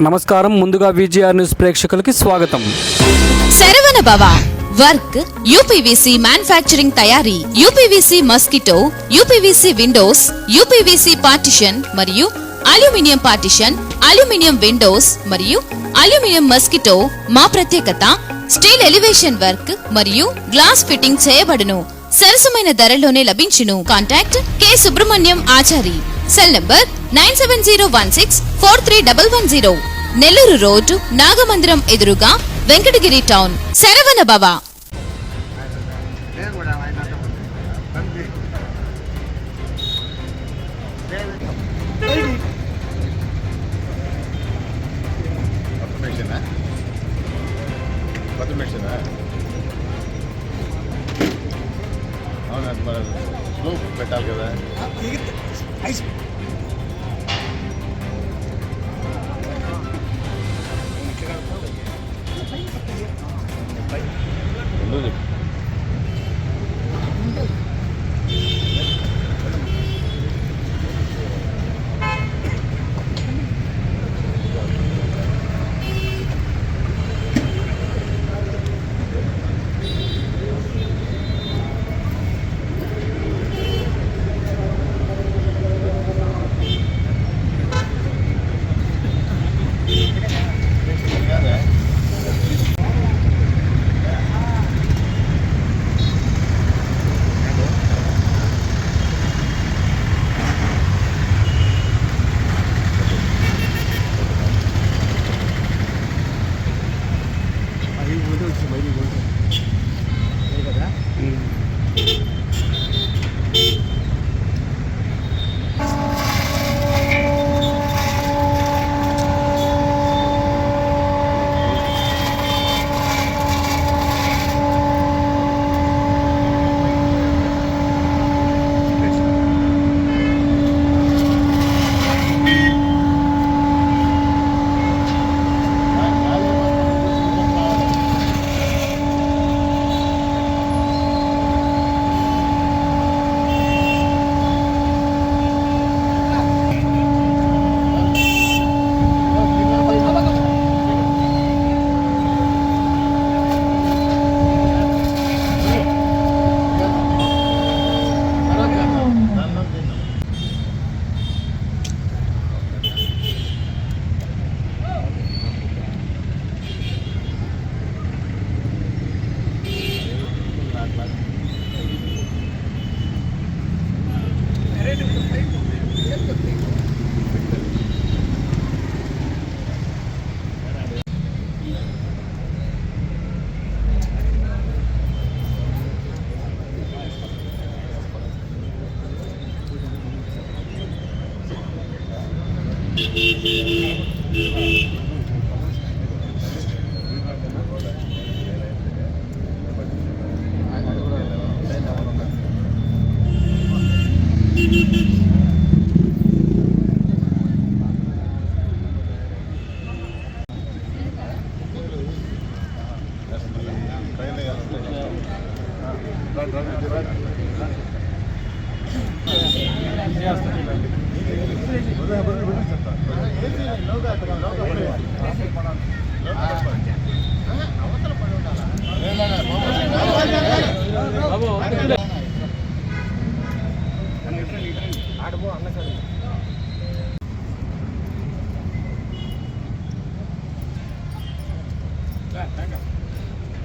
నమస్కారం. ముందుగా VGR news ప్రేక్షకులకి స్వాగతం. Saravana Bhava work UPVC manufacturing తయారీ UPVC mosquito UPVC windows UPVC partition మరియు అల్యూమినియం పార్టిషన్ అల్యూమినియం విండోస్ మరియు అల్యూమినియం మస్కిటో మా ప్రత్యేకత స్టీల్ ఎలివేషన్ వర్క్ మరియు గ్లాస్ ఫిట్టింగ్ చేయబడును. సరసమైన ధరలోనే లభించును. Contact K Subrahmanyam Achari. Cell number nine seven zero one six four three double one zero Nellore road Nagamandiram ఎదురుగా వెంకటగిరి టౌన్ శరవణ భవ కొత్త మెషినా కొత్త మెషినా అవును అది మరి స్లోప్ పెట్టాలి కదా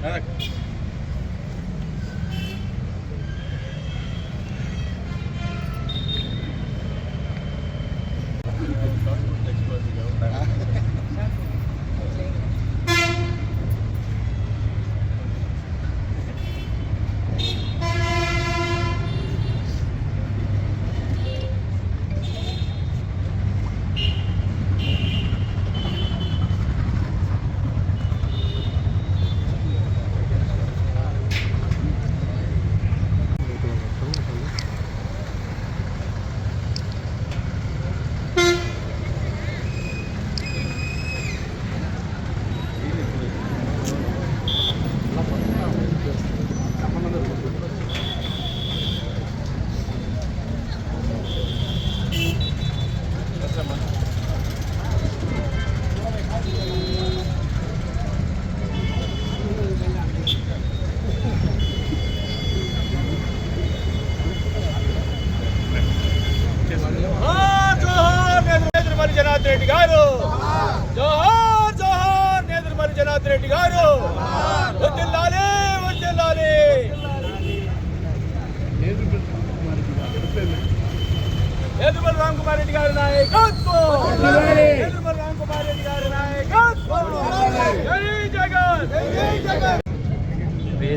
Ah, Danke.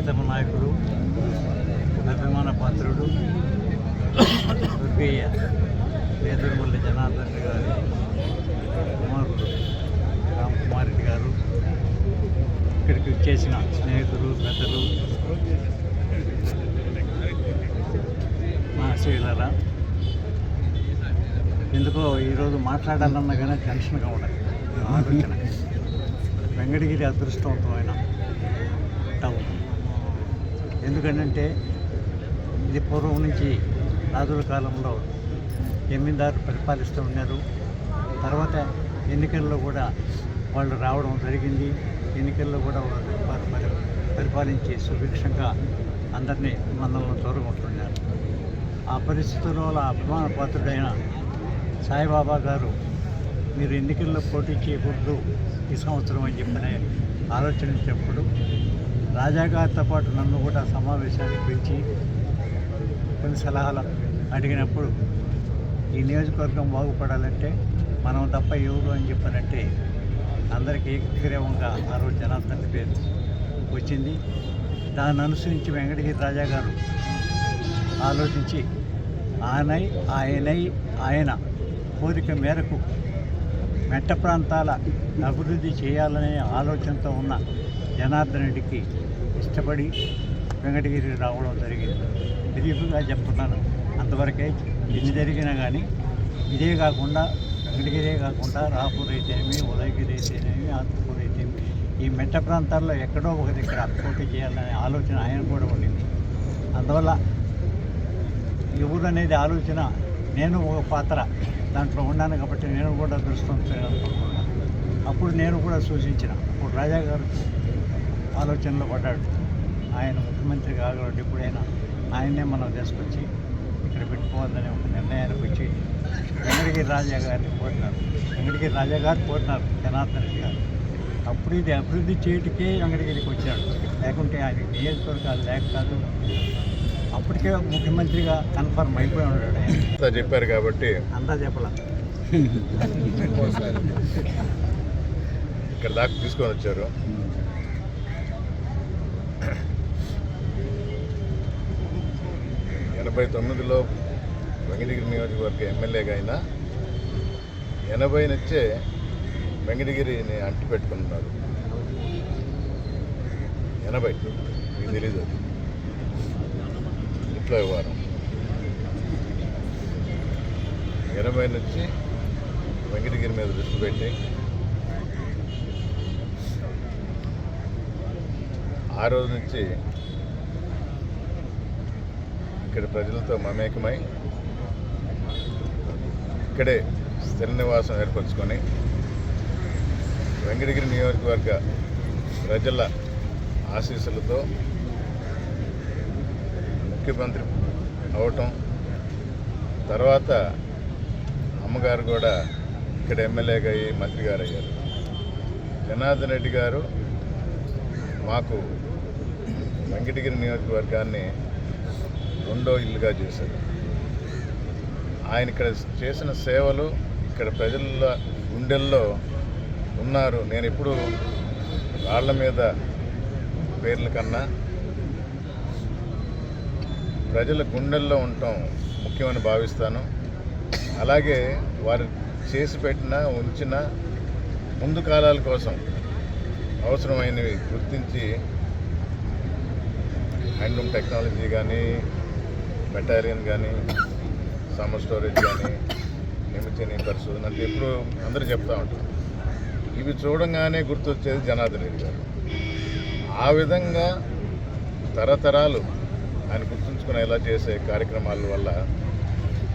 ప్రియతమ నాయకుడు అభిమాన పాత్రుడు స్వర్గీయ నేతమల్లి జనార్దన్ రెడ్డి గారి కుమారుడు రామ్ రెడ్డి గారు ఇక్కడికి వచ్చేసిన స్నేహితులు పెద్దలు మా శ్రీలరా ఎందుకో ఈరోజు మాట్లాడాలన్నా కానీ టెన్షన్గా ఉండదు ఆలోచన. వెంకటగిరి అదృష్టవంతమైన ఎందుకంటే ఇది పూర్వం నుంచి రాజుల కాలంలో జమీందారు పరిపాలిస్తూ ఉన్నారు. తర్వాత ఎన్నికల్లో కూడా వాళ్ళు రావడం జరిగింది. ఎన్నికల్లో కూడా వాళ్ళు పరి- పరిపాలించి సుభిక్షంగా అందరినీ మనల్ని చూరగొట్టున్నారు ఆ పరిస్థితుల్లో వాళ్ళ అభిమాన పాత్రుడైన సాయిబాబా గారు మీరు ఎన్నికల్లో పోటీ చేయకూడదు ఈ సంవత్సరం అని చెప్పని ఆలోచన రాజా రాజాగారితో పాటు నన్ను కూడా సమావేశానికి పిలిచి కొన్ని సలహాలు అడిగినప్పుడు ఈ నియోజకవర్గం బాగుపడాలంటే మనం తప్ప ఎవరు అని చెప్పారంటే అందరికీ ఏకగ్రీవంగా ఆ రోజు జనార్దన్ పేరు వచ్చింది. దాన్ని అనుసరించి వెంకటగిరి రాజా గారు ఆలోచించి ఆయనై ఆయనై ఆయన కోరిక మేరకు మెట్ట ప్రాంతాల అభివృద్ధి చేయాలనే ఆలోచనతో ఉన్న జనార్దన్ రెడ్డికి ఇష్టపడి వెంకటగిరి రావడం జరిగింది. బ్రీఫ్గా చెప్తున్నాను. అంతవరకే ఎన్ని జరిగినా కానీ ఇదే కాకుండా వెంకటగిరే కాకుండా రాపూర్ అయితేనేమి ఉదయగిరి అయితేనేమి ఆత్మకూరు అయితేనేమి ఈ మెట్ట ప్రాంతాల్లో ఎక్కడో ఒక దగ్గర పోటీ చేయాలనే ఆలోచన ఆయన కూడా ఉండింది. అందువల్ల ఎవరు అనేది ఆలోచన నేను ఒక పాత్ర దాంట్లో ఉన్నాను కాబట్టి నేను కూడా దృష్టం చేయాలనుకుంటున్నాను అప్పుడు నేను కూడా సూచించిన. అప్పుడు రాజా గారు ఆలోచనలో పడ్డాడు. ఆయన ముఖ్యమంత్రి కాగలడు ఎప్పుడైనా. ఆయన్నే మనం తీసుకొచ్చి ఇక్కడ పెట్టుకోవాలని ఒక నిర్ణయానికి వచ్చి వెంకటగిరి రాజా గారిని కోరినారు. వెంకటగిరి రాజా గారు కోరినారు జనార్దన్ రెడ్డి గారు. అప్పుడు ఇది అభివృద్ధి చేయటికే వెంకటగిరికి వచ్చాడు. లేకుంటే ఆయన నియోజకవర్గాలు లేక కాదు. అప్పటికే ముఖ్యమంత్రిగా కన్ఫర్మ్ అయిపోయి ఉన్నాడు. అంతా చెప్పారు కాబట్టి. అంతా చెప్పలా. ఇక్కడ దాకా తీసుకొని వచ్చారు. ఎనభై తొమ్మిదిలో వెంకటగిరి నియోజకవర్గ ఎమ్మెల్యేగా అయినా ఎనభై నుంచే వెంకటగిరిని అంటి పెట్టుకున్నారు ఎనభై. మీకు తెలీదు అది. ఇంట్లో వ్యవహారం. ఎనభై నుంచి వెంకటగిరి మీద దృష్టి పెట్టి ఆ రోజు నుంచి ఇక్కడ ప్రజలతో మమేకమై ఇక్కడే స్థిర నివాసం ఏర్పరచుకొని వెంకటగిరి నియోజకవర్గ ప్రజల ఆశీస్సులతో ముఖ్యమంత్రి అవటం తర్వాత అమ్మగారు కూడా ఇక్కడ ఎమ్మెల్యేగా అయ్యి మంత్రి గారు అయ్యారు జనార్దన్ రెడ్డి గారు మాకు వెంకటగిరి నియోజకవర్గాన్ని రెండో ఇల్లుగా చేశారు. ఆయన ఇక్కడ చేసిన సేవలు ఇక్కడ ప్రజల గుండెల్లో ఉన్నారు. నేను ఎప్పుడు వాళ్ళ మీద పేర్ల కన్నా ప్రజల గుండెల్లో ఉండటం ముఖ్యమని భావిస్తాను. అలాగే వారు చేసి పెట్టిన ఉంచిన ముందు కాలాల కోసం అవసరమైనవి గుర్తించి హ్యాండ్లూమ్ టెక్నాలజీ కానీ మెటాలియన్ కానీ సమ్మర్ స్టోరేజ్ కానీ నిమిచని పరిశోధన అంటే ఎప్పుడు అందరూ చెప్తూ ఉంటారు. ఇవి చూడంగానే గుర్తొచ్చేది జనార్దన్ రెడ్డి గారు. ఆ విధంగా తరతరాలు ఆయన గుర్తుంచుకునేలా చేసే కార్యక్రమాల వల్ల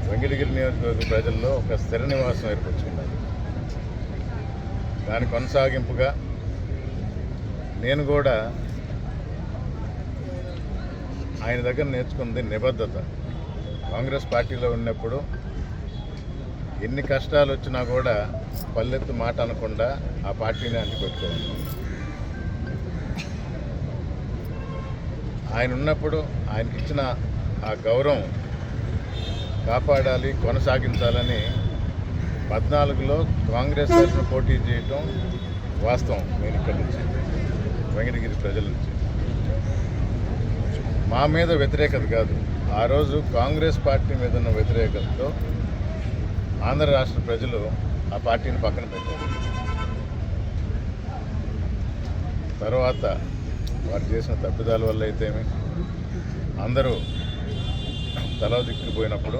వెంకటగిరి నియోజకవర్గ ప్రజల్లో ఒక స్థిర నివాసం ఏర్పరచుకున్నారు. దాని కొనసాగింపుగా నేను కూడా ఆయన దగ్గర నేర్చుకుంది నిబద్ధత. కాంగ్రెస్ పార్టీలో ఉన్నప్పుడు ఎన్ని కష్టాలు వచ్చినా కూడా పల్లెత్తు మాట అనకుండా ఆ పార్టీని అంటిపెట్టుకోవాలి. ఆయన ఉన్నప్పుడు ఆయనకి ఇచ్చిన ఆ గౌరవం కాపాడాలి కొనసాగించాలని పద్నాలుగులో కాంగ్రెస్ తరఫున పోటీ చేయటం వాస్తవం నేను ఇక్కడి నుంచి వెంకటగిరి ప్రజల నుంచి. మా మీద వ్యతిరేకత కాదు. ఆ రోజు కాంగ్రెస్ పార్టీ మీద ఉన్న వ్యతిరేకతతో ఆంధ్ర రాష్ట్ర ప్రజలు ఆ పార్టీని పక్కన పెట్టారు. తర్వాత వారు చేసిన తప్పిదాల వల్ల అయితేమి? అందరూ తల దిక్కుపోయినప్పుడు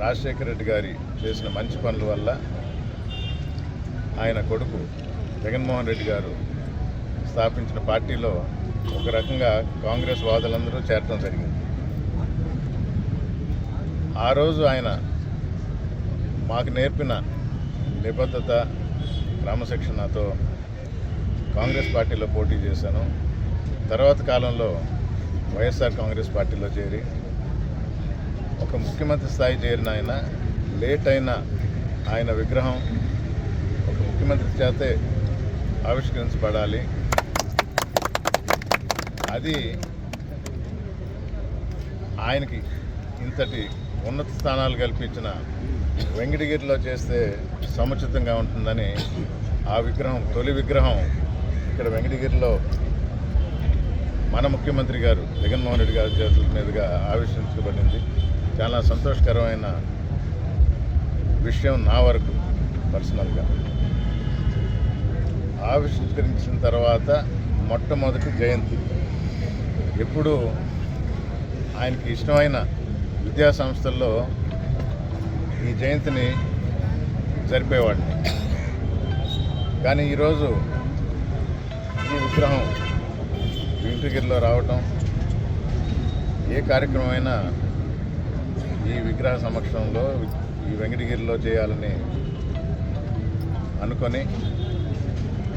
రాజశేఖర రెడ్డి గారి చేసిన మంచి పనుల వల్ల ఆయన కొడుకు జగన్మోహన్ రెడ్డి గారు స్థాపించిన పార్టీలో ఒక రకంగా కాంగ్రెస్ వాదులందరూ చేరటం జరిగింది. ఆ రోజు ఆయన మాకు నేర్పిన నిబద్ధత క్రమశిక్షణతో కాంగ్రెస్ పార్టీలో పోటీ చేశాను. తర్వాత కాలంలో వైఎస్ఆర్ కాంగ్రెస్ పార్టీలో చేరి ఒక ముఖ్యమంత్రి స్థాయి చేరిన ఆయన లేట్ అయిన ఆయన విగ్రహం ఒక ముఖ్యమంత్రి చేతే ఆవిష్కరించబడాలి. అది ఆయనకి ఇంతటి ఉన్నత స్థానాలు కల్పించిన వెంకటగిరిలో చేస్తే సముచితంగా ఉంటుందని ఆ విగ్రహం తొలి విగ్రహం ఇక్కడ వెంకటగిరిలో మన ముఖ్యమంత్రి గారు జగన్మోహన్ రెడ్డి గారి చేతుల మీదుగా ఆవిష్కరించబడింది. చాలా సంతోషకరమైన విషయం నా వరకు పర్సనల్గా. ఆవిష్కరించిన తర్వాత మొట్టమొదటి జయంతి. ఎప్పుడు ఆయనకి ఇష్టమైన విద్యా సంస్థల్లో ఈ జయంతిని జరిపేవాడిని. కానీ ఈరోజు ఈ విగ్రహం వెంకటగిరిలో రావటం ఏ కార్యక్రమం అయినా ఈ విగ్రహ సమక్షంలో ఈ వెంకటగిరిలో చేయాలని అనుకొని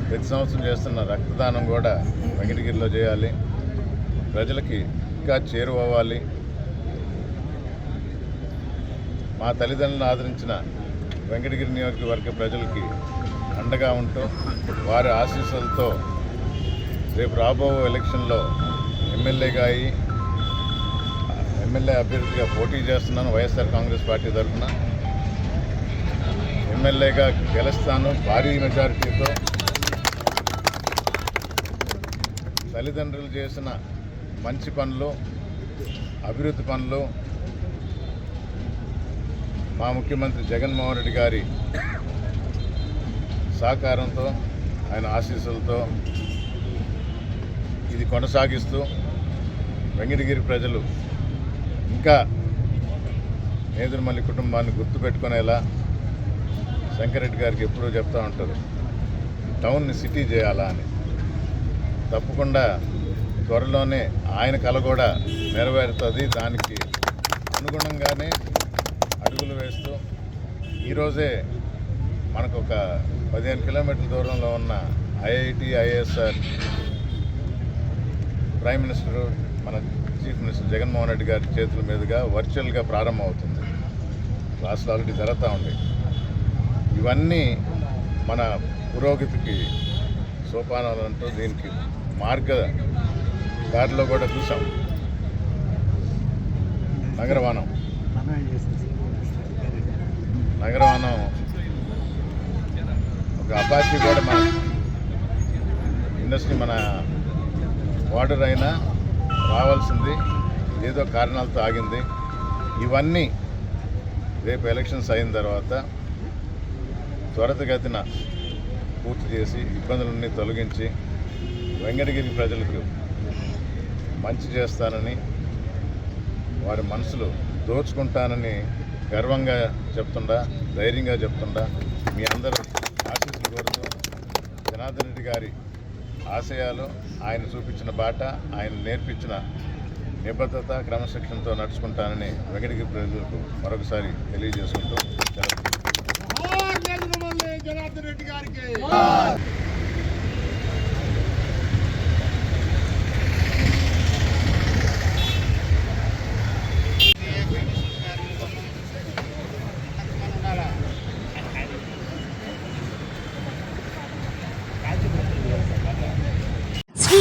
ప్రతి సంవత్సరం చేస్తున్న రక్తదానం కూడా వెంకటగిరిలో చేయాలి. ప్రజలకి ఇంకా చేరువవ్వాలి. మా తల్లిదండ్రులను ఆదరించిన వెంకటగిరి నియోజకవర్గ ప్రజలకి అండగా ఉంటూ వారి ఆశీస్సులతో రేపు రాబో ఎలక్షన్లో ఎమ్మెల్యేగా అయి ఎమ్మెల్యే అభ్యర్థిగా పోటీ చేస్తున్నాను వైఎస్ఆర్ కాంగ్రెస్ పార్టీ తరఫున. ఎమ్మెల్యేగా గెలుస్తాను భారీ మెజారిటీతో. తల్లిదండ్రులు చేసిన మంచి పనులు అభివృద్ధి పనులు. మా ముఖ్యమంత్రి జగన్మోహన్ రెడ్డి గారి సహకారంతో ఆయన ఆశీస్సులతో ఇది కొనసాగిస్తూ వెంకటగిరి ప్రజలు ఇంకా నేదురుమల్లి కుటుంబాన్ని గుర్తుపెట్టుకునేలా శంకరెడ్డి గారికి ఎప్పుడూ చెప్తూ ఉంటారు టౌన్ని సిటీ చేయాలా అని. తప్పకుండా త్వరలోనే ఆయన కళ కూడా నెరవేరుతుంది. దానికి అనుగుణంగానే అడుగులు వేస్తూ ఈరోజే మనకు ఒక పదిహేను కిలోమీటర్ల దూరంలో ఉన్న ఐఐటి ఐఎస్ఆర్ ప్రైమ్ మినిస్టర్ మన చీఫ్ మినిస్టర్ జగన్మోహన్ రెడ్డి గారి చేతుల మీదుగా వర్చువల్గా ప్రారంభం అవుతుంది క్లాసులు ఆల్రెడీ జరుగుతూ ఉంది. ఇవన్నీ మన పురోగతికి సోపానాలు అంటూ దీనికి మార్గ దారిలో కూడా చూసాం. నగరవనం నగరవానం నగరవనం ఒక అపాచీ కూడా మన ఇండస్ట్రీ మన వాటర్ అయినా రావాల్సింది ఏదో కారణాలతో ఆగింది. ఇవన్నీ రేపు ఎలక్షన్స్ అయిన తర్వాత త్వరితగతిన పూర్తి చేసి ఇబ్బందులన్నీ తొలగించి వెంకటగిరి ప్రజలకు మంచి చేస్తానని వారి మనసులు దోచుకుంటానని గర్వంగా చెప్తుండా ధైర్యంగా చెప్తుండా మీ అందరూ ఆశీస్సులు కోరుతూ జనార్దన్ రెడ్డి గారి ఆశయాలు ఆయన చూపించిన బాట ఆయన నేర్పించిన నిబద్ధత క్రమశిక్షణతో నడుచుకుంటానని వెంకటగిరి ప్రజలకు మరొకసారి తెలియజేసుకుంటూ జనార్దన్ రెడ్డి గారికి.